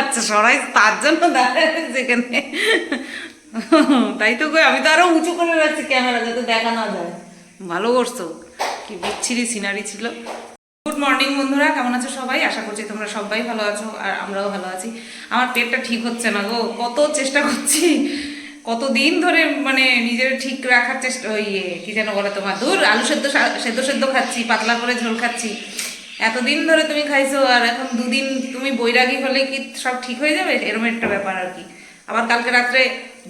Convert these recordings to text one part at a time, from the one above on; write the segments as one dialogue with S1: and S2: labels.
S1: আচ্ছা সরাই তার জন্য দাঁড়ায় যেখানে। তাই তো কই আমি তো আরও উঁচু করে রাখছি ক্যামেরা যাতে দেখা না যায়। ভালো করছ। কি বিচ্ছিরি সিনারি ছিল। গুড মর্নিং বন্ধুরা কেমন আছো সবাই? আশা করছি তোমরা সবাই ভালো আছো আর আমরাও ভালো আছি। আমার পেটটা ঠিক হচ্ছে না গো কত চেষ্টা করছি। কতদিন ধরে মানে নিজের ঠিক রাখার চেষ্টা ইয়ে, কি যেন বলে তোমার? দূর আলু সেদ্ধ সেদ্ধ সেদ্ধ খাচ্ছি পাতলা করে ঝোল খাচ্ছি। এতদিন ধরে তুমি খাইছো আর এখন দুদিন তুমি বৈরাগী হলে কি সব ঠিক হয়ে যাবে? এরকম একটা ব্যাপার আর কি। আবার কালকে রাত্রে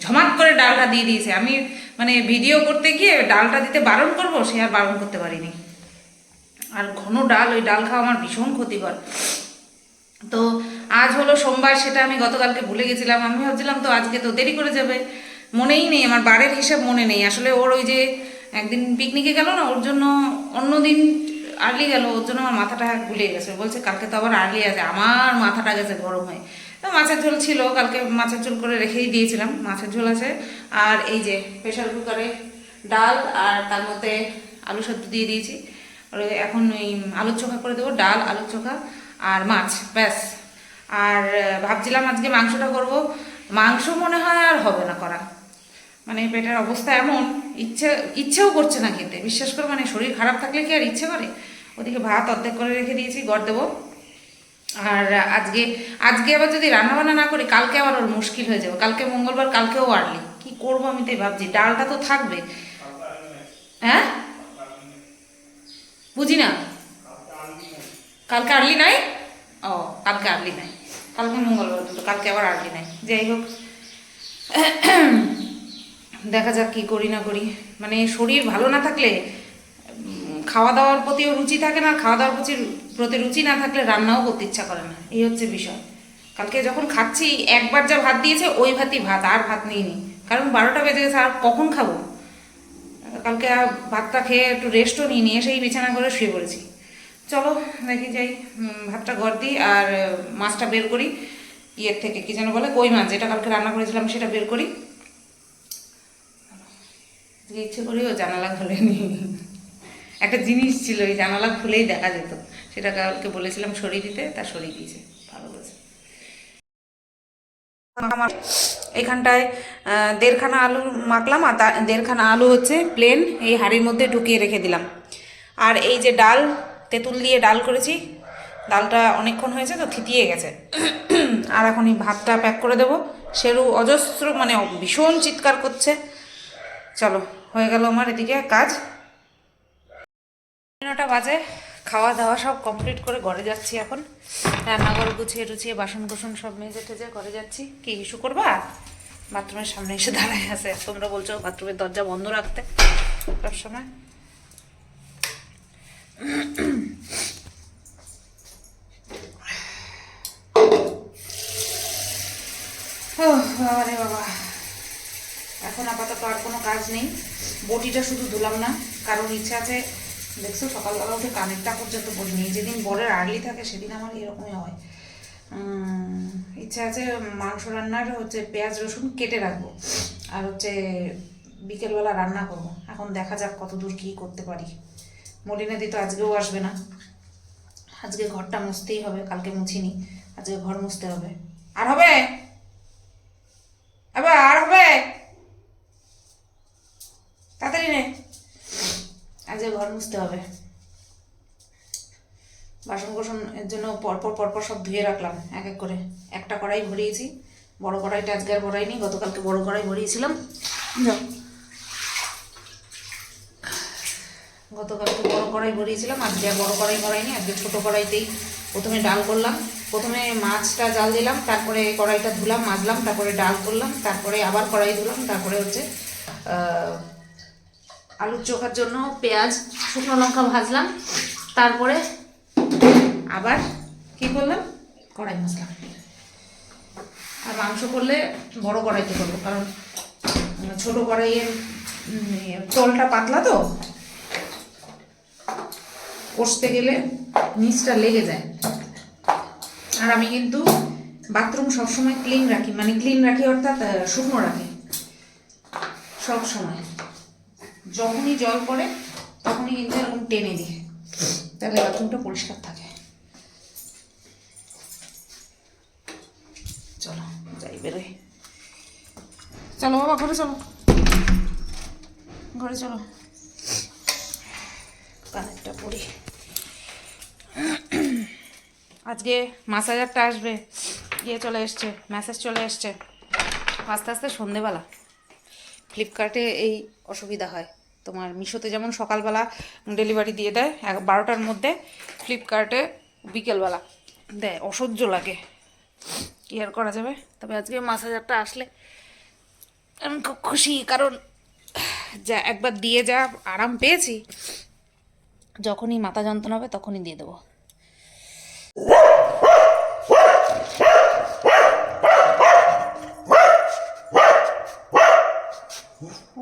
S1: ঝমাট করে ডালটা দিয়ে দিয়েছে। আমি মানে ভিডিও করতে গিয়ে ডালটা দিতে বারণ করব, সে আর বারণ করতে পারিনি। আর ঘন ডাল, ওই ডাল খাওয়া আমার ভীষণ ক্ষতিকর। তো আজ হলো সোমবার, সেটা আমি গতকালকে ভুলে গেছিলাম। আমি ভাবছিলাম তো আজকে তো দেরি করে যাবে। মনেই নেই, আমার বারের হিসাব মনে নেই। আসলে ওর ওই যে একদিন পিকনিকে গেল না, ওর জন্য অন্য দিন আর্লি গেল, ওর জন্য আমার মাথাটা ভুলে গেছে। বলছে, কালকে তো আবার আর্লি আছে, আমার মাথাটা গেছে গরম হয়ে। তো মাছের ঝোল ছিল, কালকে মাছের ঝোল করে রেখেই দিয়েছিলাম, মাছের ঝোল আছে। আর এই যে প্রেশার কুকারে ডাল আর তার মধ্যে আলু সেদ্ধ দিয়ে দিয়েছি। এখন ওই আলুর চোখা করে দেবো, ডাল, আলুর চোখা আর মাছ, ব্যাস। আর ভাবছিলাম আজকে মাংসটা করব। মাংস মনে হয় আর হবে না করা। মানে পেটের অবস্থা এমন, ইচ্ছে, ইচ্ছেও করছে না খেতে। বিশ্বাস করে মানে শরীর খারাপ থাকলে কি আর ইচ্ছে করে? ওদিকে ভাত অর্ধেক করে রেখে দিয়েছি, গড় দেবো। আর আজকে আজকে আবার যদি রান্নাবান্না না করি, কালকে আবার ওর মুশকিল হয়ে যাবে। কালকে মঙ্গলবার, কালকেও আর্লি কি করব আমি তাই ভাবছি? ডালটা তো থাকবে। হ্যাঁ? বুঝি না? কালকে আর্লি নাই? ও, কালকে আর্লি নাই। কালকে মঙ্গলবার তো কালকে আবার আর্লি নাই। যাই হোক। দেখা যাক কি করি না করি। মানে শরীর ভালো না থাকলে খাওয়া দাওয়ার প্রতিও রুচি থাকে না খাওয়া দাওয়ার প্রতি প্রতি রুচি না থাকলে রান্নাও করতে ইচ্ছা করে না। এই হচ্ছে বিষয়। কালকে যখন খাচ্ছি, একবার যা ভাত দিয়েছে, ওই ভাতই ভাত, আর ভাত নিইনি কারণ বারোটা বেজে গেছে, আর কখন খাব? কালকে ভাতটা খেয়ে একটু রেস্টও নিয়ে নিয়ে সেই বিছানা করে শুয়ে পড়েছি। চলো, দেখি যাই ভাতটা ঘর দিই, আর মাছটা বের করি। ইয়ের থেকে, কী যেন বলে, কই মাছ, যেটা কালকে রান্না করেছিলাম সেটা বের করি। ইচ্ছে করেও জানালা খুলেনি একটা জিনিস ছিল ওই জানালা খুলেই দেখা যেত। সেটা কালকে বলেছিলাম সরিয়ে দিতে, তা সরিয়ে দিয়েছে। ভালো করেছে আমার এখানটায় দেড়খানা আলু মাখলাম, আর দেড়খানা আলু হচ্ছে প্লেন এই হাঁড়ির মধ্যে ঢুকিয়ে রেখে দিলাম। আর এই যে ডাল, তেঁতুল দিয়ে ডাল করেছি, ডালটা অনেকক্ষণ হয়েছে তো থিতিয়ে গেছে। আর এখন এই ভাতটা প্যাক করে দেবো। সেরু অজস্র মানে ভীষণ চিৎকার করছে। চলো, হয়ে গেল আমার এদিকে কাজ। নটা বাজে, খাওয়া দাওয়া সব কমপ্লিট করে ঘরে যাচ্ছি এখন। রান্নাঘর গুছিয়ে টুছিয়ে বাসন কুসন সব মেজে টেজে ঘরে যাচ্ছি। কি ইস্যু করবা? বাথরুমের সামনে এসে দাঁড়ায় আছে। তোমরা বলছো বাথরুমের দরজা বন্ধ রাখতে। বাবা রে বাবা। এখন আপাতত আর কোনো কাজ নেই। বটিটা শুধু ধুলাম না, কারণ ইচ্ছা আছে দেখছ? সকালবেলা উঠে কানেরটা পর্যন্ত বলিনি যেদিন বরের আর্লি থাকে, সেদিন আমার এরকমই হয়। ইচ্ছা আছে মাংস রান্নার হচ্ছে পেঁয়াজ রসুন কেটে রাখব। আর হচ্ছে বিকেলবেলা রান্না করব। এখন দেখা যাক কত দূর কী করতে পারি। মলিনাদি তো আজকেও আসবে না। আজকে ঘরটা মুছতেই হবে, কালকে মুছিনি। আজকে ঘর মুছতে হবে। আর হবে? আবার আর হবে? তাড়াতাড়ি নে। আজকে ঘর মুছতে হবে। বাসন কোসন এর জন্য পরপর পরপর সব ধুয়ে রাখলাম এক এক করে। একটা কড়াই ভরিয়েছি বড় কড়াইটা আজকে আর ভরাইনি গতকালকে বড় কড়াই ভরিয়েছিলাম। গতকালকে বড় কড়াই ভরিয়েছিলাম আজকে আর বড় কড়াই ভরাইনি আজকে ছোটো কড়াইতেই প্রথমে ডাল করলাম। প্রথমে মাছটা জাল দিলাম তারপরে কড়াইটা ধুলাম মাজলাম তারপরে ডাল করলাম তারপরে আবার কড়াই ধুলাম তারপরে হচ্ছে আহ, আলুর চোখার জন্য পেঁয়াজ, শুকনো লঙ্কা ভাজলাম, তারপরে আবার কি করলাম? কড়াই মশলা। আর মাংস করলে বড় কড়াইতে করব, কারণ ছোট কড়াইয়ের তলটা পাতলা তো। কষতে গেলে নিচটা লেগে যায়। আর আমি কিন্তু বাথরুম সবসময় ক্লিন রাখি মানে ক্লিন রাখি অর্থাৎ শুকনো রাখি। সব সময় যখনই জল পড়ে, তখনই কিন্তু এরকম টেনে দিই তাহলে বাথরুমটা পরিষ্কার থাকে। চলো, যাই, বেরোই। চলো বাবা, ঘরে চলো। ঘরে চলো। কানেরটা পড়ি। আজকে মাসাজারটা আসবে। গিয়ে চলে এসছে মেসেজ চলে এসছে। আস্তে আস্তে সন্ধেবেলা। ফ্লিপকার্টে এই অসুবিধা হয়। তোমার মিশোতে যেমন সকালবেলা ডেলিভারি দিয়ে দেয় এক বারোটার মধ্যে ফ্লিপকার্টে বিকেলবেলা দেয় অসহ্য লাগে। কি আর করা যাবে? তবে আজকে মাছ হাজারটা আসলে আমি খুব খুশি কারণ যা একবার দিয়ে যা আরাম পেয়েছি। যখনই মাথা যন্ত্রণা হবে তখনই দিয়ে দেবো।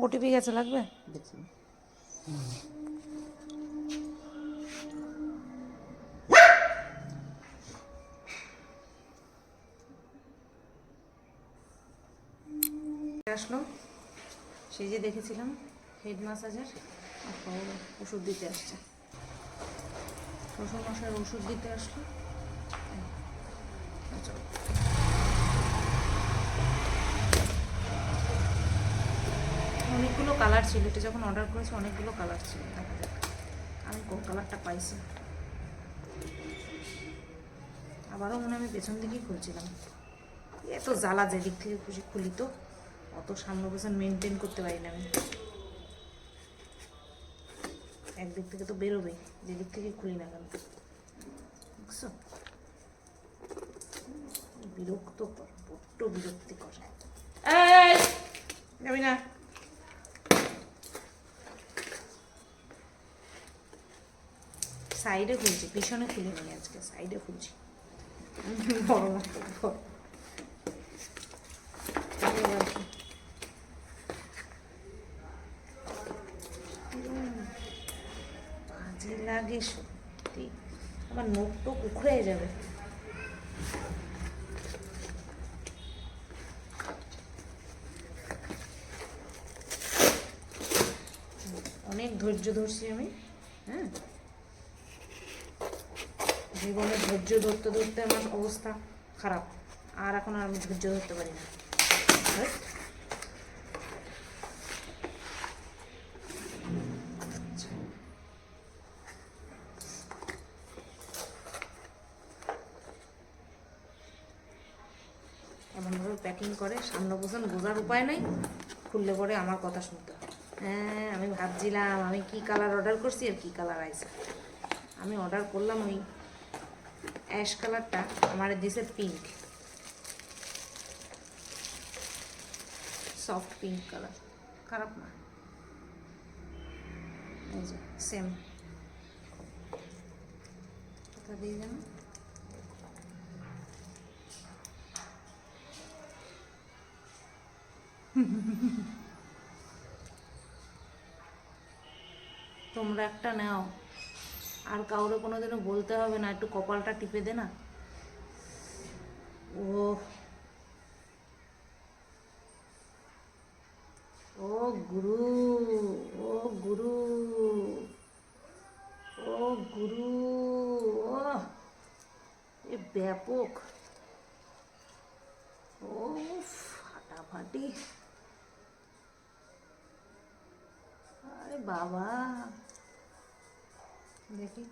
S1: ওটিপি গেছে লাগবে? আসলো। সেই যে দেখেছিলাম হেড মাসাজের ওষুধ দিতে আসছে। শ্বশুর মশার ওষুধ দিতে আসলো এই, চলো। অনেকগুলো কালার ছিল এটা যখন অর্ডার করেছি অনেকগুলো কালার ছিল দেখা যাক। আমি কোন কালারটা পাইছি। আবারও মনে আমি পেছন দিকেই খুলছিলাম। এত জ্বালা যেদিক থেকে খুশি খুলি তো অত সামনে বছর মেনটেন করতে পারি না আমি। একদিক থেকে তো বেরোবে যেদিক থেকে খুলি না কেন। বুঝছ? বিরক্ত কর বড্ড বিরক্তি করে যাবি না? সাইডে খুলছি পিছনে খুলে নি আজকে সাইডে খুলছি। বড় মাথা বড় এই আর কি। উম, বাজে লাগে সত্যি। আমার নোখ টোক উখড়ে যাবে। অনেক ধৈর্য ধরছি আমি হ্যাঁ? জীবনে ধৈর্য ধরতে ধরতে আমার অবস্থা খারাপ। আর এখন আর আমি ধৈর্য ধরতে পারি না। এমনভাবে প্যাকিং করে, সামনে বসেন, বোঝার উপায় নাই। খুললে পরে আমার কথা শুনতে হ্যাঁ আমি ভাবছিলাম আমি কি কালার অর্ডার করছি আর কি কালার আইছে। আমি অর্ডার করলাম ওই অ্যাশ কালারটা আমার দিছে পিঙ্ক সফট পিঙ্ক কালার খারাপ না। সেম তোমরা একটা নাও। আর কাউরে কোনোদিনও বলতে হবে না, একটু কপালটা টিপে দে না। ও। ও গুরু ও গুরু ও গুরু, ও। এ ব্যাপক। ও ফাটাফাটি। আরে বাবা। দেখি।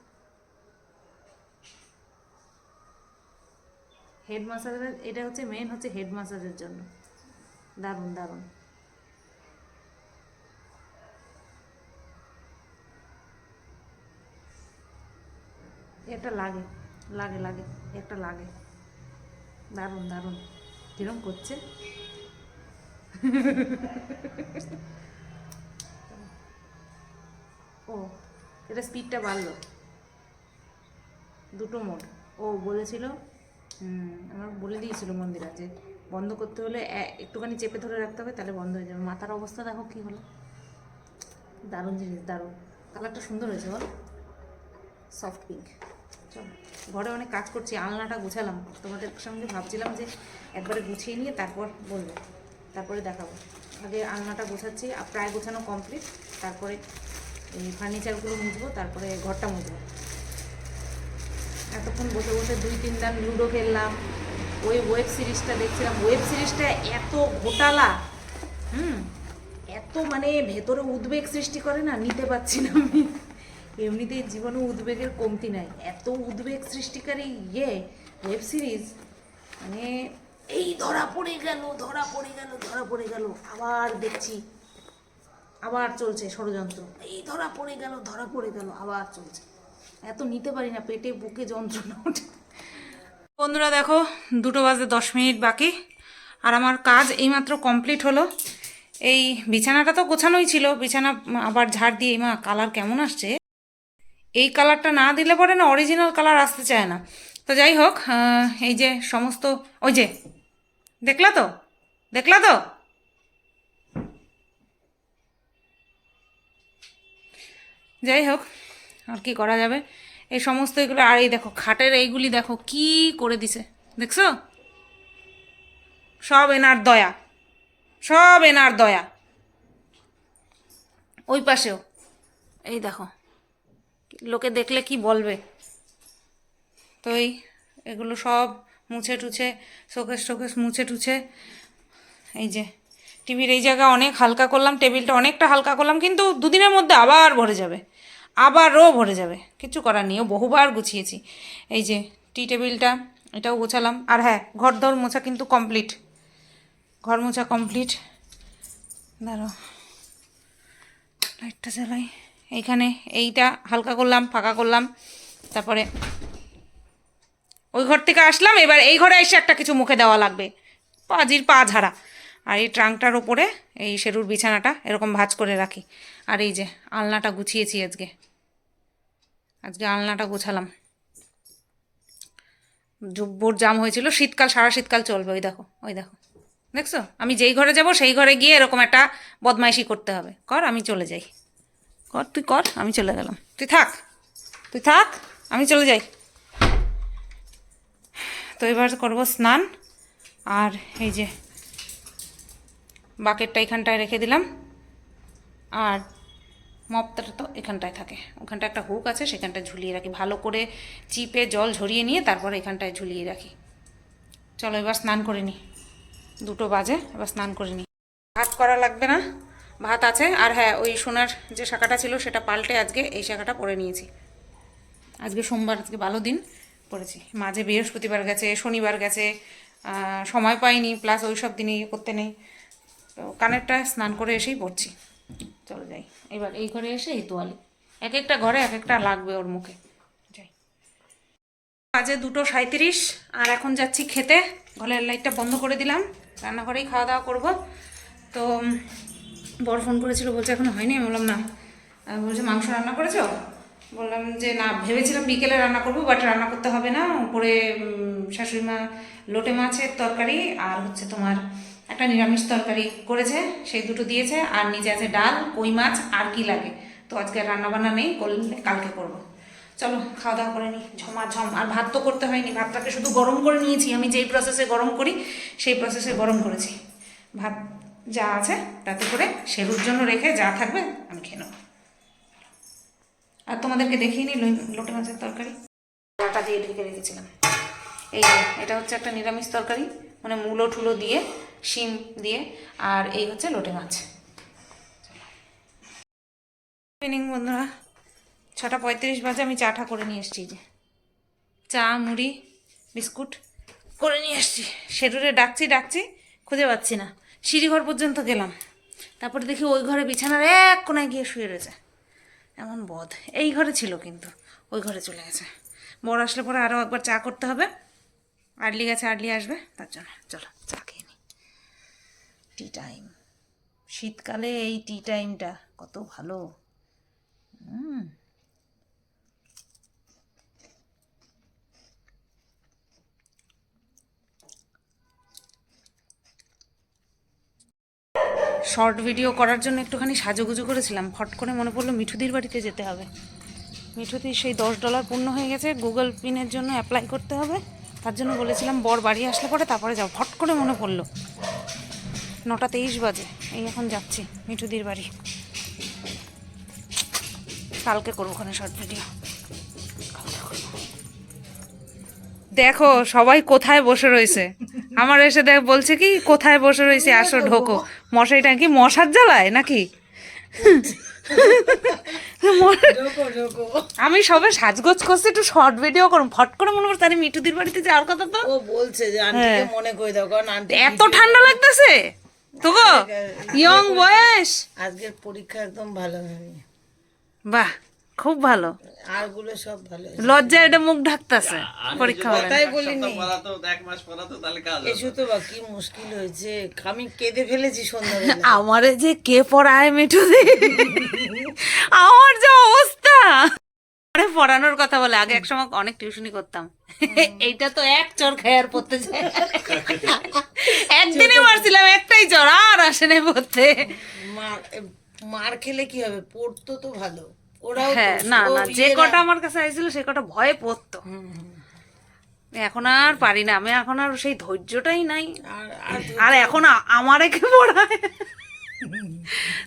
S1: হেড মাসাজের এটা হচ্ছে মেন হচ্ছে হেড মাসাজের জন্য। দারুণ দারুণ। এটা লাগে লাগে লাগে, একটা লাগে। দারুণ দারুণ। কিরম করছে? ও এটা স্পিডটা বাড়লো। দুটো মোড। ও বলেছিল আমার বলে দিয়েছিল মন্দিরা যে বন্ধ করতে হলে একটুখানি চেপে ধরে রাখতে হবে, তাহলে বন্ধ হয়ে যাবে। মাথার অবস্থা দেখো কী হলো। দারুণ জিনিস, দারুণ। কালারটা সুন্দর হয়েছে বল। সফট পিঙ্ক চলো, ঘরে অনেক কাজ করছি, আলনাটা গুছালাম। তোমাদের সঙ্গে ভাবছিলাম যে একবারে গুছিয়ে নিয়ে তারপর বলব, তারপরে দেখাবো। আগে আলনাটা গোছাচ্ছি, আর প্রায় গোছানো কমপ্লিট তারপরে এই ফার্নিচারগুলো মুছবো, তারপরে ঘরটা মুছবো। এতক্ষণ বসে বসে দুই, তিন দান লুডো খেললাম, ওই ওয়েব সিরিজটা দেখছিলাম। ওয়েব সিরিজটা এত ঘোটালা, হুম, এত মানে ভেতরে উদ্বেগ সৃষ্টি করে না, নিতে পারছি না আমি। এমনিতেই জীবনে উদ্বেগের কমতি নাই। এত উদ্বেগ সৃষ্টিকারী ইয়ে ওয়েব সিরিজ মানে এই ধরা পড়ে গেল, ধরা পড়ে গেল, ধরা পড়ে গেল। আবার দেখছি আবার চলছে ষড়যন্ত্র। এই ধরা পড়ে গেল, ধরা পড়ে গেল, আবার চলছে। এত নিতে পারি না, পেটে, বুকে যন্ত্রণা ওঠে। বন্ধুরা দেখো, দুটো বাজে দশ মিনিট বাকি, আর আমার কাজ এইমাত্র কমপ্লিট হলো। এই বিছানাটা তো গোছানোই ছিল, বিছানা আবার ঝাড় দিয়ে মা, কালার কেমন আসছে? এই কালারটা না দিলে পরে না অরিজিনাল কালার আসতে চায় না। তো যাই হোক এই যে সমস্ত, ওই যে, দেখলা তো? দেখলা তো? যাই হোক, আর কি করা যাবে? এই সমস্ত এগুলো, আর এই দেখো, খাটের এইগুলি দেখো, কি করে দিছে? দেখছ? সব এনার দয়া। সব এনার দয়া। ওই পাশেও। এই দেখো। লোকে দেখলে কি বলবে? তো এই, এগুলো সব মুছে টুছে, শোকেস টোকেস মুছে টুছে, এই যে, টিভির এই জায়গা অনেক হালকা করলাম, টেবিলটা অনেকটা হালকা করলাম, কিন্তু দুদিনের মধ্যে আবার ভরে যাবে। আবারও ভরে যাবে। কিছু করার নেই, ও বহুবার গুছিয়েছি। এই যে, টি টেবিলটা, এটাও গোছালাম। আর হ্যাঁ ঘর দর মোছা কিন্তু কমপ্লিট। ঘর মোছা কমপ্লিট। দাঁড়ো লাইটটা জ্বালাই। এইখানে এইটা হালকা করলাম, ফাঁকা করলাম। তারপরে ওই ঘর থেকে আসলাম, এবার এই ঘরে এসে একটা কিছু মুখে দেওয়া লাগবে। পাজির পা ঝাড়া। আর এই ট্রাঙ্কটার ওপরে এই সেরুর বিছানাটা এরকম ভাঁজ করে রাখি। আর এই যে আলনাটা গুছিয়েছি আজকে। আজকে আলনাটা গোছালাম। জব্বর জাম হয়েছিল শীতকাল সারা শীতকাল চলবে ওই দেখো ওই দেখো। দেখছ? আমি যেই ঘরে যাব সেই ঘরে গিয়ে এরকম একটা বদমাইশি করতে হবে। কর আমি চলে যাই। কর তুই কর আমি চলে গেলাম। তুই থাক তুই থাক আমি চলে যাই। তো এবার করব স্নান। আর এই যে বাকেটটা এখানটায় রেখে দিলাম। আর মপটা তো এখানটায় থাকে। ওখানটা একটা হুক আছে, সেখানটায় ঝুলিয়ে রাখি। ভালো করে চিপে জল ঝরিয়ে নিয়ে তারপর এখানটায় ঝুলিয়ে রাখি। চলো এবার স্নান করে নিই দুটো বাজে, এবার স্নান করে নিই ভাত করা লাগবে না, ভাত আছে। আর হ্যাঁ ওই সোনার যে শাখাটা ছিল, সেটা পাল্টে আজকে এই শাখাটা পরে নিয়েছি। আজকে সোমবার, আজকে ভালো দিন পড়েছি। মাঝে বৃহস্পতিবার গেছে, শনিবার গেছে সময় পাইনি, প্লাস ওই সব দিনে ইয়ে করতে নেই। তো কানেরটা স্নান করে এসেই পড়ছি। চলে যাই। এবার এই ঘরে এসে এই তোয়ালি। এক একটা ঘরে এক একটা লাগবে ওর মুখে। যাই। বাজে দুটো সাঁত্রিশ আর এখন যাচ্ছি খেতে। ঘরের লাইটটা বন্ধ করে দিলাম। রান্নাঘরেই খাওয়া দাওয়া করব। তো বর ফোন করেছিল বলছে এখনও হয়নি। আমি বললাম না। বলছে মাংস রান্না করেছ? বললাম যে না। ভেবেছিলাম বিকেলে রান্না করব বাট রান্না করতে হবে না। উপরে শাশুড়ি মা লোটে মাছের তরকারি আর হচ্ছে তোমার একটা নিরামিষ তরকারি করেছে, সেই দুটো দিয়েছে, আর নিচে আছে ডাল, কই মাছ, আর কি লাগে। তো আজকে রান্না বান্না নেই করলে কালকে করব। চলো, খাওয়া দাওয়া করে নিই ঝমাঝম আর ভাত তো করতে হয়নি, ভাতটাকে শুধু গরম করে নিয়েছি। আমি যেই প্রসেসে গরম করি, সেই প্রসেসে গরম করেছি। ভাত যা আছে, তাতে করে সেরুর জন্য রেখে যা থাকবে, আমি খেয়ে নেব। আর তোমাদেরকে দেখিয়ে নিই লোটে মাছের তরকারি। ডাটা দিয়ে ঢেকে রেখেছিলাম। এই এটা হচ্ছে একটা নিরামিষ তরকারি। মানে মূলো ঠুলো দিয়ে, শিম দিয়ে, আর এই হচ্ছে লোটে মাছ। ইভিনিং বন্ধুরা, ছটা পঁয়ত্রিশ বাজে, আমি চাটা করে নিয়ে এসেছি যে। চা, মুড়ি, বিস্কুট করে নিয়ে এসেছি। শেরুরে ডাকছি ডাকছি, খুঁজে পাচ্ছি না। সিঁড়িঘর পর্যন্ত গেলাম। তারপরে দেখি ওই ঘরে বিছানার এক কোনায় গিয়ে শুয়ে রয়েছে। এমন বধ। এই ঘরে ছিল কিন্তু, ওই ঘরে চলে গেছে। বড় আসলে পরে আরও একবার চা করতে হবে। আর্লি গেছে, আর্লি আসবে, তার জন্য চলো, চা খেয়ে নিই টি টাইম শীতকালে এই টি টাইমটা কত ভালো। হুম শর্ট ভিডিও করার জন্য একটুখানি সাজুগুজু করেছিলাম। ফট করে মনে পড়ল মিঠুদির বাড়িতে যেতে হবে। মিঠুদির সেই দশ ডলার পূর্ণ হয়ে গেছে। গুগল পিনের জন্য অ্যাপ্লাই করতে হবে। তার জন্য বলেছিলাম, বর বাড়ি আসলে পরে তারপরে যাও। ফট করে মনে পড়ল। নটা তেইশ বাজে, এই এখন যাচ্ছি মিঠুদির বাড়ি। কালকে করব ওখানে শর্ট ভিডিও দেখো, সবাই কোথায় বসে রয়েছে? আমার এসে দেখ, বলছে কি, কোথায় বসে রয়েছে? আসো, ঢোকো। মশাইটা কি, মশার জ্বালায় নাকি? আমি সবে সাজগোজ করছি একটু শর্ট ভিডিও করুন। ফট করে মনে করছে আরে মিঠুদির বাড়িতে যাওয়ার কথা তো।
S2: ও বলছে যে আন্টিকে মনে করে দাও কারণ আন্টি
S1: এত ঠান্ডা লাগতেছে? তো গো ইয়ং বয়স।
S2: আজকের পরীক্ষা একদম ভালো হয়নি।
S1: বাহ খুব ভালো।
S2: আরগুলো সব ভালো
S1: লজ্জা এটা মুখ ঢাকতেছে পরীক্ষা হবে
S2: তাই বলিনি।
S3: পড়াতো এক মাস পড়াতো তাহলে কাজ
S2: এসো তো বা কি মুশকিল হয়েছে। আমি কেঁদে ফেলেছি সন্ধ্যাবেলা।
S1: আমারে যে কে পড়ায় মিঠুদি? আমার আরে পড়ানোর কথা বলে। আগে এক সময় অনেক টিউশনি করতাম। এইটা তো এক চর খায়ার পড়তে যায়। একদিনই মারছিলাম একটাই চর আর আসে নাই পড়তে।
S2: মার খেলে কি হবে? পড়তো তো ভালো। ওরাও
S1: হ্যাঁ না না যে কটা আমার কাছে আইছিল সে কটা ভয়ে পড়তো। এখন আর পারি না। আমি এখন আর সেই ধৈর্যটাই নাই।
S2: আর আর
S1: আর এখন আমারে কে পড়ায়?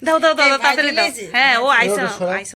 S1: দাও দাও দাও দাও, তাড়াতাড়ি দাও। হ্যাঁ ও আইসা আইসা